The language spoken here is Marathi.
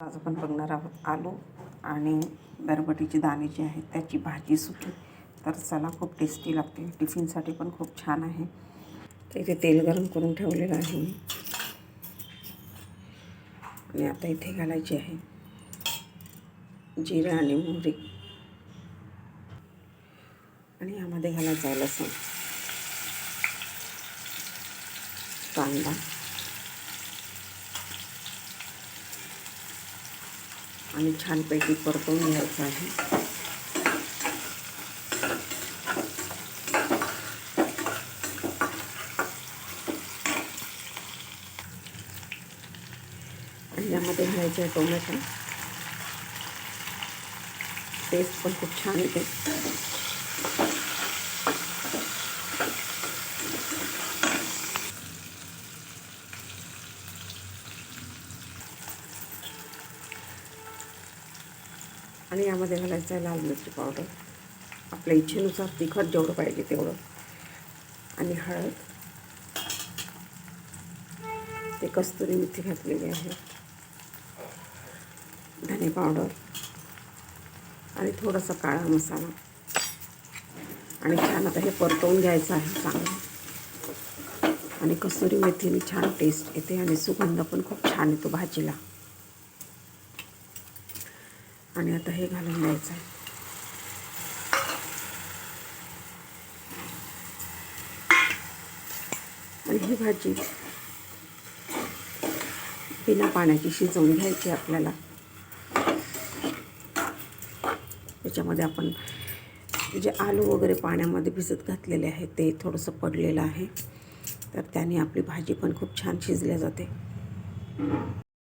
आज आपण बघणार आहोत आलू आणि बरबटीची दाणे जी आहेत त्याची भाजी सुकी. तर चला खूप टेस्टी लागते. टिफिनसाठी पण खूप छान आहे. तर इथे तेल गरम करून ठेवलेलं आहे मी. आणि आता इथे घालायची आहे जिरे आणि मोहरी. आणि यामध्ये घालायचं आहे लसूण. कांदा. आणि छानपैकी परतवून घ्यायचं आहे. आणि यामध्ये घालायचे आहे टोमॅटो. टेस्ट पण खूप छान येते. आणि यामध्ये घालायचं आहे लाल मिरची पावडर. आपल्या इच्छेनुसार तिखट जेवढं पाहिजे तेवढं. आणि हळद. ते कस्तुरी मेथी घातलेली आहे. धने पावडर. आणि थोडासा काळा मसाला. आणि छान आता हे परतवून घ्यायचं आहे चांगलं. आणि कस्तुरी मेथीने छान टेस्ट येते आणि सुगंध पण खूप छान येतो भाजीला. आणि आता हे घालून द्यायचं आहे. आणि ही भाजी बिना पाण्याची शिजवून घ्यायची आपल्याला. त्याच्यामध्ये आपण जे आलू वगैरे पाण्यामध्ये भिजत घातलेले आहे ते थोडंसं पडलेलं आहे. तर त्याने आपली भाजी पण खूप छान शिजल्या जाते.